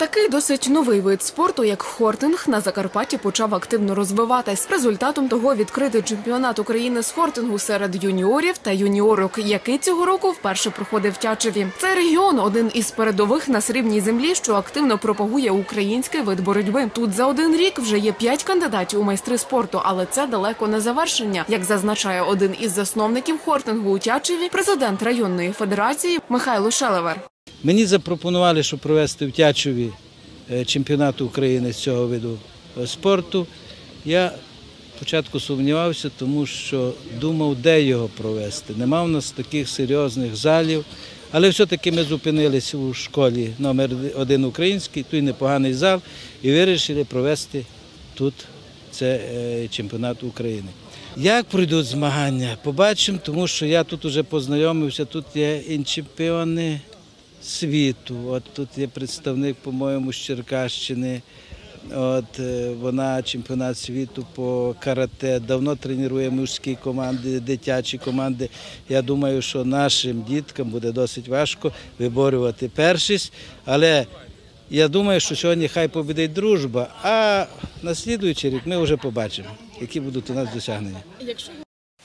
Такий досить новий вид спорту, як хортинг, на Закарпатті почав активно розвиватись. Результатом того відкритий чемпіонат України з хортингу серед юніорів та юніорок, який цього року вперше проходив в Тячеві. Цей регіон один із передових на срібній землі, що активно пропагує український вид боротьби. Тут за один рік вже є п'ять кандидатів у майстри спорту, але це далеко не завершення. Як зазначає один із засновників хортингу у Тячеві, президент районної федерації Михайло Шелевер. Мені запропонували, щоб провести в Тячові е, чемпіонат України з цього виду е, спорту. Я спочатку сумнівався, тому що думав, де його провести. Нема в нас таких серйозних залів. Але все-таки ми зупинилися у школі номер один український, тут непоганий зал, і вирішили провести тут це е, чемпіонат України. Як пройдуть змагання? Побачимо, тому що я тут вже познайомився, тут є і чемпіони світу. От тут є представник, по-моєму, з Черкащини. От е, вона чемпіонат світу по карате. Давно тренує мужські команди, дитячі команди. Я думаю, що нашим діткам буде досить важко виборювати першість. Але я думаю, що сьогодні хай побідить дружба, а на слідуючий рік ми вже побачимо, які будуть у нас досягнення.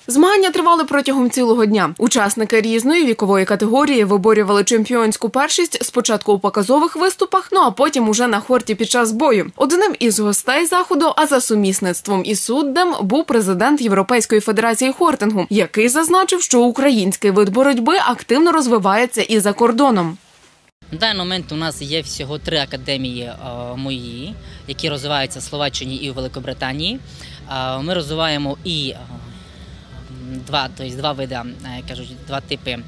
Змагання тривали протягом цілого дня. Учасники різної вікової категорії виборювали чемпіонську першість спочатку у показових виступах, ну а потім уже на хорті під час бою. Одним із гостей заходу, а за сумісництвом із суддем, був президент Європейської федерації хортингу, який зазначив, що український вид боротьби активно розвивається і за кордоном. На даний момент у нас є всього три академії е, мої, які розвиваються в Словаччині і в Великобританії. Е, Ми розвиваємо і два, тобто два види, е, кажуть, два типи е,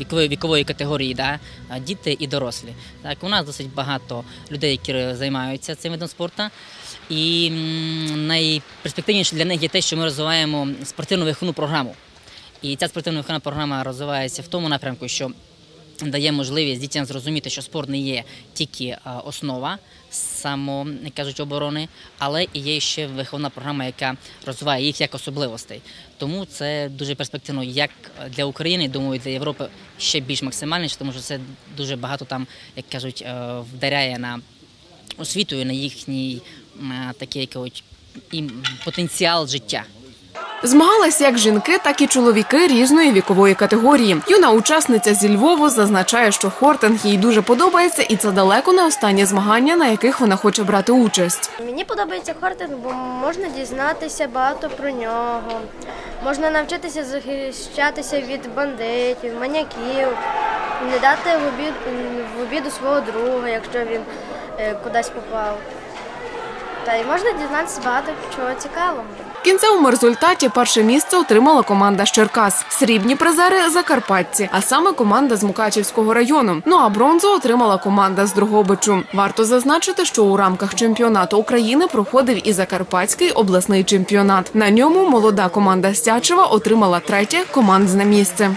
вікової, вікової категорії, да? е, діти і дорослі. Так, у нас досить багато людей, які займаються цим видом спорту. І найперспективніше для них є те, що ми розвиваємо спортивну виховну програму. І ця спортивна виховна програма розвивається в тому напрямку, що дає можливість дітям зрозуміти, що спорт не є тільки е, основа само, кажуть, оборони, але і є ще виховна програма, яка розвиває їх як особливостей. Тому це дуже перспективно як для України, думаю, для Європи ще більш максимальніше, тому що це дуже багато там, як кажуть, е, вдаряє на освіту і на їхній е, такий потенціал життя. Змагались як жінки, так і чоловіки різної вікової категорії. Юна учасниця зі Львову зазначає, що хортинг їй дуже подобається, і це далеко не останні змагання, на яких вона хоче брати участь. Мені подобається хортинг, бо можна дізнатися багато про нього. Можна навчитися захищатися від бандитів, маньяків, не дати в обід, в обіду свого друга, якщо він е, кудись попав. Та й можна дізнатися багато чого цікавого. В кінцевому результаті перше місце отримала команда з Черкас. Срібні призери Закарпатці, а саме команда з Мукачівського району. Ну а бронзу отримала команда з Дрогобичу. Варто зазначити, що у рамках чемпіонату України проходив і Закарпатський обласний чемпіонат. На ньому молода команда з Тячева отримала третє командне місце.